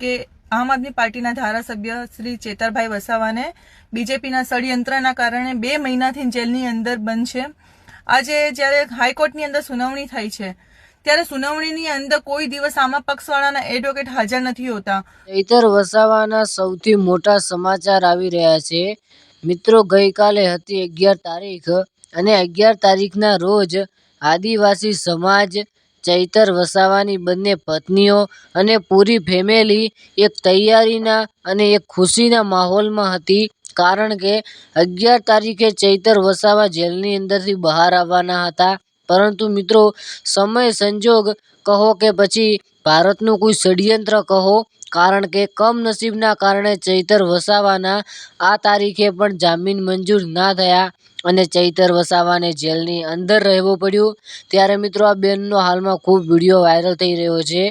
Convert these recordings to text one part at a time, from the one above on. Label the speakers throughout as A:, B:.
A: કે આમ આદમી પાર્ટીના ધારાસભ્ય શ્રી ચેતરભાઈ વસાવાને બીજેપીના ષડયંત્રના કારણે બે મહિનાથી જેલની અંદર બંધ છે. આજે જ્યારે હાઈકોર્ટની અંદર સુનાવણી થઈ છે, ત્યારે સુનાવણીની અંદર કોઈ દિવસ આમાં પક્ષવાળાના એડવોકેટ હાજર નથી હોતા.
B: ચૈતર વસાવાના સૌથી મોટા સમાચાર આવી રહ્યા છે. મિત્રો, ગઈકાલે હતી અગિયાર તારીખ અને અગિયાર તારીખના રોજ આદિવાસી સમાજ ચૈતર વસાવાની બંને પત્નીઓ અને પૂરી ફેમિલી એક તૈયારીના અને એક ખુશીના માહોલમાં હતી. કારણ કે અગિયાર તારીખે ચૈતર વસાવા જેલની અંદરથી બહાર આવવાના હતા. પરંતુ મિત્રો, સમય સંજોગ કહો કે પછી ભારતનું કોઈ ષડયંત્ર કહો કારણ કે કમનસીબના કારણે ચૈતર વસાવાના આ તારીખે પણ જામીન મંજૂર ના થયા અને ચૈતર વસાવાને જેલની અંદર રહેવું પડ્યું. ત્યારે મિત્રો આ બેનનો હાલમાં ખૂબ વીડિયો વાયરલ થઈ રહ્યો છે.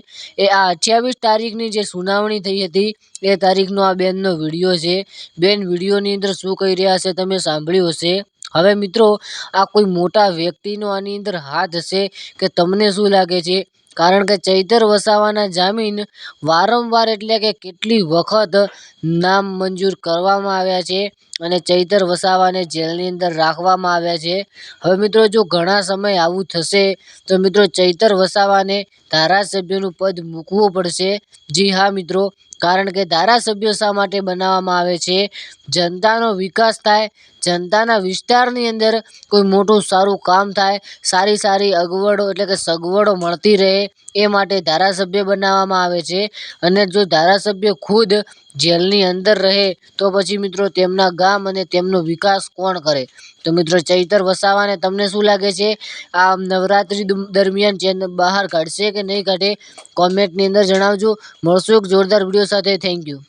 B: એ આ અઠ્યાવીસ તારીખની જે સુનાવણી થઈ હતી, એ તારીખનો આ બેનનો વીડિયો છે. બેન, વિડીયોની અંદર શું કહી રહ્યા છે તમે સાંભળ્યું હશે? હવે મિત્રો, આ કોઈ મોટા વ્યક્તિનો આની અંદર હાથ હશે કે તમને શું લાગે છે? કારણ કે ચૈતર વસાવાના જામીન વારંવાર એટલે કે કેટલી વખત નામ મંજૂર કરવામાં આવ્યા છે. અને ચૈતર વસાવાને જેલની અંદર રાખવામાં આવ્યા છે. હવે મિત્રો, જો ઘણા સમય આવું થશે, તો મિત્રો, ચૈતર વસાવાને ધારાસભ્યનું પદ મૂકવું પડશે. જી હા, મિત્રો, કારણ કે ધારાસભ્ય શા માટે બનાવવામાં આવે છે? જનતાનો વિકાસ થાય, જનતાના વિસ્તારની અંદર કોઈ મોટું સારું કામ થાય, સારી સારી અગવડો એટલે કે સગવડો મળતી રહે, એ માટે ધારાસભ્ય બનાવવામાં આવે છે. અને જો ધારાસભ્ય ખુદ જેલની અંદર રહે, તો પછી મિત્રો, તેમના ગામ અને તેમનો વિકાસ કોણ કરે? તો મિત્રો ચૈતર વસાવાને તમને શું લાગે છે? આ નવરાત્રી દરમિયાન ચેન બહાર કાઢશે કે નહીં કાઢે? કોમેન્ટની અંદર જણાવજો. મળશું એક જોરદાર વીડિયો સાથે. Thank you